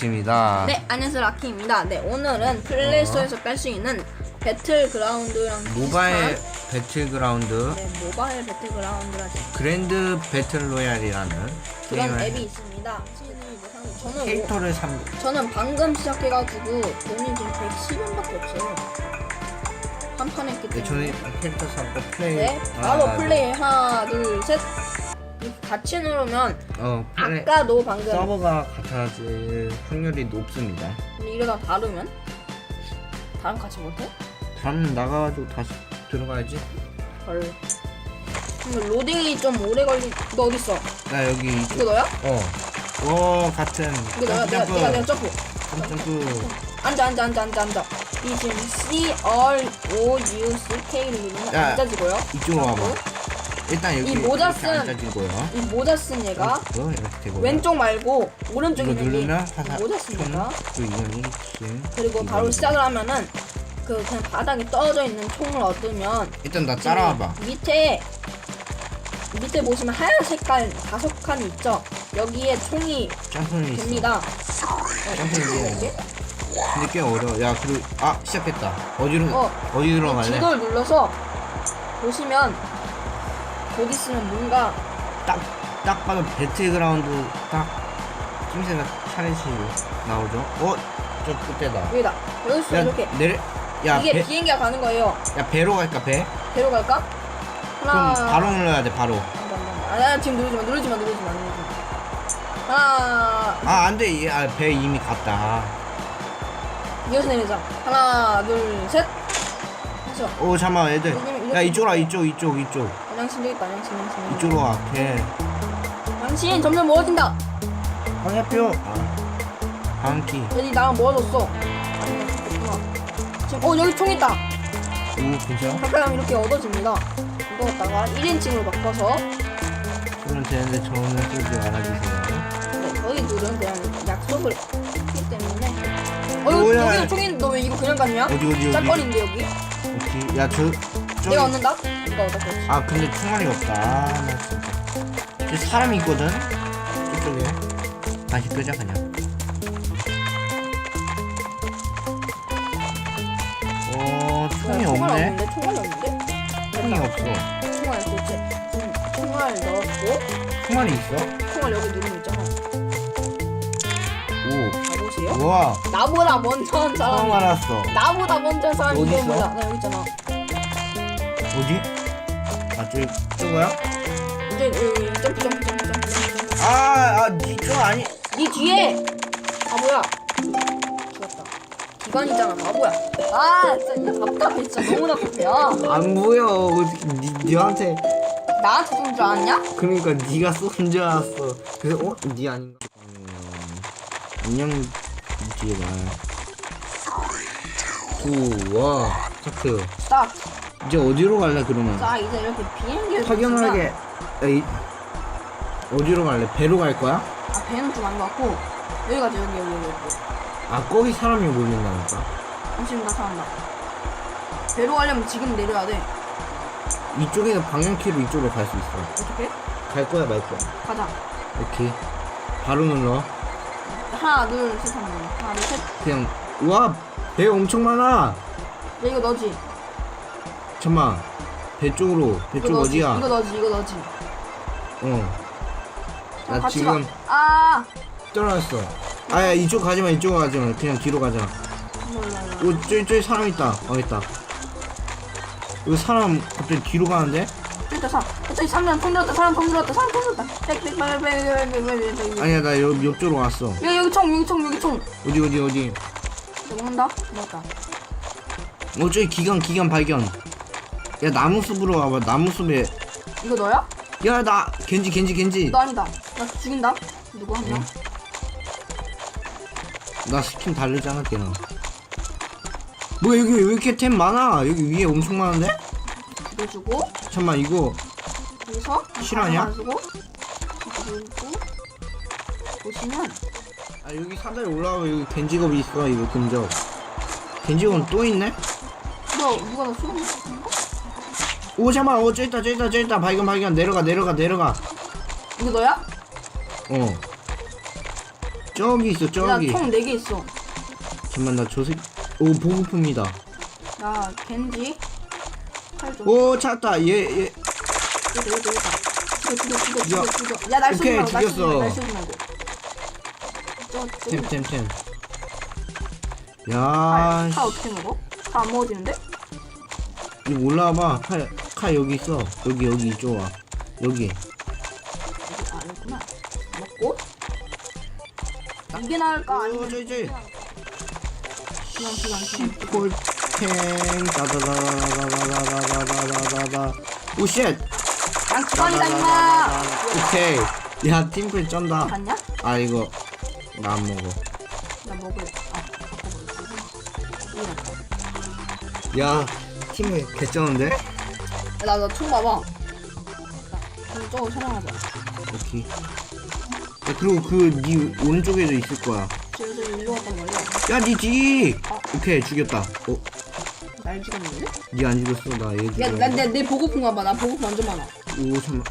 영식입니다. 네, 안녕하세요 라키입니다. 네, 오늘은 플레이스토어에서 깔수 있는 배틀그라운드랑 모바일 비슷한, 배틀그라운드 네, 모바일 배틀그라운드라는 그랜드 배틀로얄이라는 그런 게임을 앱이 있습니다. 저는 캐릭터를 삼 오, 저는 방금 시작해가지고 돈이 지금 110원밖에 없어요. 한 판 했기 네, 때문에. 저는 캐릭터 삼고 플레이 네, 바로 아, 플레이 하나, 둘, 셋. 같이 누르면 어 아까도 방금 서버가 같아질 확률이 높습니다. 근데 이러다 다르면 다른 같이 못해? 다음 나가가지고 다시 들어가야지. 헐. 근데 로딩이 좀 오래 걸리. 너 어디 있어? 나 여기 이거 너야? 어. 어 같은 이거 너야? 내가 점프 내가 내가 점프. 점프 앉아 앉아 앉아 앉아 앉아. 이 지금 C R O U C K를 누르면 야. 앉아지고요. 이쪽으로 와봐. 일단 여기 이 모자 이렇게 쓴- 앉아지고요. 이 모자 쓴 얘가 어, 이렇게 되고 왼쪽 말고 오른쪽 이거 있는 누르면 이 화살 모자 쓴 얘가 또 1층 그리고 바로 시작을 하면은 그 그냥 바닥에 떨어져 있는 총을 얻으면 일단 나 따라와봐 밑에 밑에 보시면 하얀 색깔 다섯 칸이 있죠. 여기에 총이 점프는 있어 됩니다. 점프는 있어 근데 꽤 어려워 야 그리고 아 시작했다 어디로 어. 어. 디 들어갈래 지도를 눌러서 보시면 곧 있으면 뭔가 딱 딱 봐도 배틀그라운드 딱 낌새가 차례시 나오죠 어 저 그때다 여기다 여기서 야 이렇게 내려 야, 이게 배, 비행기가 가는 거예요. 야 배로 갈까 배? 배로 갈까? 하나 그럼 바로 눌러야 돼 바로 아, 아, 지금 누르지 마, 누르지 마, 누르지 마, 누르지 마. 하나, 아 안 돼 아, 배 이미 갔다 이어서 내리자. 하나, 둘, 셋. 오 잠깐만 애들 왜냐면 야 이렇게- 이쪽으로 와 이쪽 이쪽 이쪽 양심 되겠다, 양심, 양심. 양심. 이쪽으로 와걔 양심 점점 멀어진다. 방해표 아 방키 여기 나랑 멀어졌어. 지금 어 여기 총 있다. 오 괜찮아? 가까이 하면 이렇게 얻어집니다. 이거 갖다가 1인칭으로 바꿔서 그러면 되는데 저는 쓰지 말아주세요 네, 여기 누르면 그냥 약속을 했기 때문에. 어 뭐야? 여기 여기 총 있는데 너 왜 이거 그냥 갔냐? 어디 어디 어디 짝거리인데 여기. 오케이 야저 저기 내가 얻는다? 네가 얻었어. 아 근데 총알이 없다 아, 나 진짜 저 사람이 있거든 저쪽에 다시 끄자 그냥 어 총이 총알 없네 없는데? 총알이 없는데? 총이 없어 총알 도대체 지금 총알 넣었고 총알이 있어? 총알 여기 누르면 있잖아. 우와 나보다 먼저 한 처음 사람이 알았어 나보다 먼저 한 사람이 어디 이거 있어? 나 여기 있잖아. 어디? 아 저기 저거야? 이제 여기 점프 점프 점프 점프 점프. 아아니총 아니 네 뒤에 바보야. 죽었다. 기관이잖아 바보야. 아 진짜 답답해 진짜 너무 답답해. 아, 안 보여 어떻게 니, 니한테 나한테 쏜줄 알았냐? 그러니까 네가 쏜 줄 알았어. 그래서 어? 네 아닌가? 음, 안녕 뒤에 말. 두와 스타트. 스탑. 이제 어디로 갈래 그러면? 자 이제 이렇게 비행기를 확연하게 에이 어디로 갈래? 배로 갈 거야? 아 배는 좀안 같고 여기 가자 여기 여기 여기. 아 거기 사람이 몰린다니까. 잠시만 나 사람다. 배로 가려면 지금 내려야 돼. 이쪽에서 방향키로 이쪽으로 갈 수 있어. 어떻게? 갈 거야 말 거야? 가자. 오케이. 바로 눌러. 하나 둘셋 하면 하나 둘 셋. 그냥 우와 배 엄청 많아. 야, 이거 너지. 잠만. 배 쪽으로. 배 쪽 너지. 어디야? 이거 너지. 이거 너지. 어. 자, 나 같이 지금 가. 아. 떨어졌어. 아야 이쪽 가지마 이쪽 가지마 그냥 뒤로 가자. 몰라, 몰라. 오 저기 저기 사람 있다. 어 있다. 이거 사람 갑자기 뒤로 가는데? 사. 사람 통 들었다. 사람 통 들었다. 사람 통 들었다. 빽빽 빨리 빨리 빨리 빨리 빨리 빨리. 아니야 나 옆, 옆쪽으로 왔어. 여기 여기 총 여기 총 여기 총. 어디 어디 어디? 한다. 먹었다. 어 저기 기관 기관 발견. 야 나무 숲으로 와봐 나무 숲에. 이거 너야? 야 나 겐지 겐지 겐지. 너 아니다. 나 죽인다. 누구 한 명? 나 스킨 다르잖아 걔는. 뭐야 여기 왜 이렇게 템 많아? 여기 위에 엄청 많은데? 죽여주고 잠만 이거 여기서 실화냐? 그리고 보시면 아 여기 사다리 올라가면 여기 겐지겁이 있어 이거 근접. 겐지겁은 또 있네? 너 누가 나 쏘는 거? 오 잠만 어 저기 있다 저기 있다 저기 있다 발견 발견 내려가 내려가 내려가 이거 너야? 어 저기 있어 저기 나총 4개 있어. 잠만 나 조색 오 보급품이다 나 겐지. 팔 좀. 오 찾았다 얘 얘 여기다 여기다 여기다. 죽여 죽여 죽여 야. 죽여 죽여. 야날 쏘지 오케이, 말고 날 쏘지 죽였어. 말고 날 쏘지 말고. 저 저기. 템템템 칼, 야칼 어떻게 먹어? 칼안 먹어지는데? 이거 올라와봐 칼, 칼 여기 있어 여기 여기 이쪽 와 여기 여기 아 여기구나. 먹고. 이게 나을까 아니면 어, 저기, 저기. 그냥 그냥 그냥. 골 탱 다다다다다다다다다다다다 오쉣 난 기관이다 임마. 오케이 야 팀플 쩐다 봤냐? 아 이거 나 안 먹어 나 먹을. 아. 야 팀을 개쩌는데? 나나총 봐봐. 그럼 저거 촬영하자. 오케이 야 그리고 그 니 오른쪽에도 있을 거야 일로 왔단 말이야. 야니지 오케이 죽였다 어? 날 죽였는데? 니안 죽였어 나얘 죽여 야나내 보고픈 봐봐. 나 보고픈 완전 많아. 오 잠만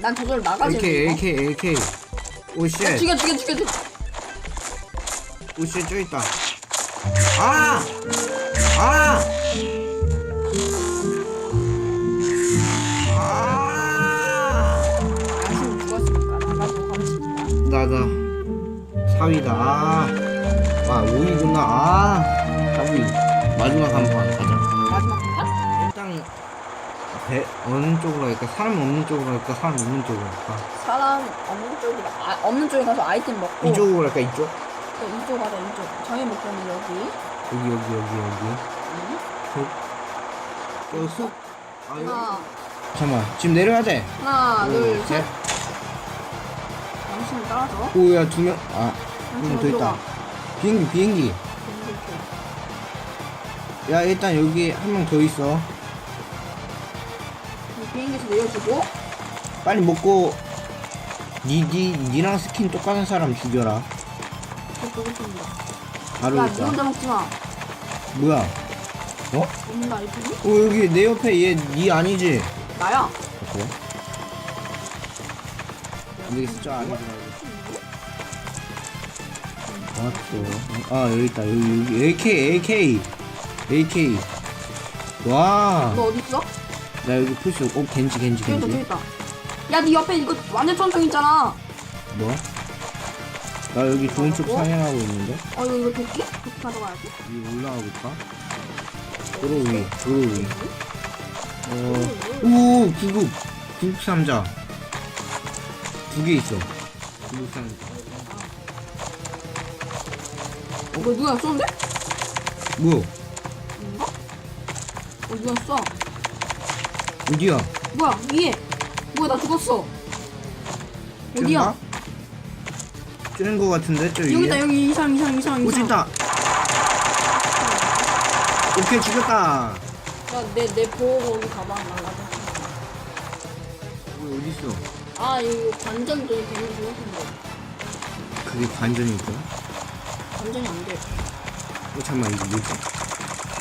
난 저절로 나가지. AK AK AK 야, 오쉣 죽여 죽여 죽여 죽여. 오쉣 저기 있다 아! 아! 아! 당신 죽었으니까. 나다 사위다 아, 아 5위구나 아 4위 마지막 한 판 가자. 마지막 판? 일단 배 어느 쪽으로 할까? 사람 없는 쪽으로 할까? 사람 있는 쪽으로 할까? 사람 없는 쪽이라 아, 없는 쪽에 가서 아이템 먹고. 이쪽으로 할까? 이쪽? 또 이쪽 가자 이쪽. 저희 목표는 여기. 여기 여기 여기 여기. 응? 속 여기 속 아, 여기. 하나. 잠깐만. 지금 내려야 돼. 하나 둘셋. 셋. 당신을 따라서 오야 두 명아 당신 음, 더 있다. 비행기 비행기 야 일단 여기 한 명 더 있어. 비행기에서 내려주고. 빨리 먹고 니 니 니랑 스킨 똑같은 사람 죽여라. 저 바로 야니 있다. 혼자 먹지마. 뭐야? 어? 먹는다? 어 여기 내 옆에 얘 니 아니지? 나야? 그래? 안 되겠어. 저 들어가고 왔어. 아 여기 있다. 여기 여기. AK AK AK 와나 너 어딨어? 여기 풀수 어 겐지 겐지 저기 있다 저기 겐지. 있다 야니 옆에 이거 완전 천청 있잖아. 뭐? 나 여기 좋은 쪽 사냥하고 있는데? 어 이거 이거 도끼? 도끼 가져가야지. 위 올라가 볼까? 도로 위 도로 위 어, 오 구급. 구급 상자. 두 개 있어. 구급 상자. 이거 누가 쏘는데? 뭐야 뭔가? 어 누가 쏴 어디야? 뭐야 위에. 뭐야 나 죽었어. 어디야? 쬐는 거 같은데 저 위에? 여기 있다 여기 이 사람 이 사람 이 사람 이오 사람 있다. 오케이 죽였다. 야내내 보호 거기 가방 날라가 뭐 어디 있어. 아 이거 관전도 되게 좋은데. 그게 관전이 있구나 관전이 안돼. 어 잠깐만 이거 뭐지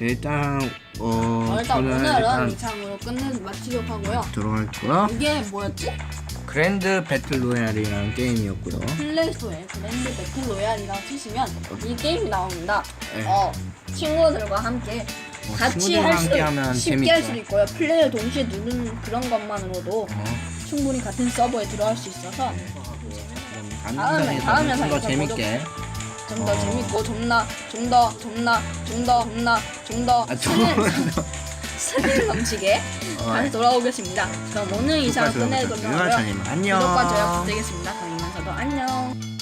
일단 어 어, 일단 저는 오늘은 일단 이상으로 끝내 마치도록 하고요 들어갈 거야 이게 뭐였지? 그랜드 배틀 로얄이라는 게임이었고요 플레이스토어에 그랜드 배틀 로얄이라고 치시면 이 게임이 나옵니다 네. 어 친구들과 함께 어, 같이 친구들과 할 수도 함께 하면 쉽게 할 재밌죠. 수도 있고요 플레이를 동시에 누르는 그런 것만으로도 어, 충분히 같은 서버에 들어갈 수 있어서 그럼 다음에- 다음 영상에서 좀더 재밌게 좀더 어. 재밌고 좀더 좀더좀더좀더 좀더 좀더 아, 좀 스릴 넘치게 어. 다시 돌아오겠습니다. 그럼 오늘 이상 끝내도록 구독과 좋아요 부탁드리겠습니다. 그럼 이면서도 안녕.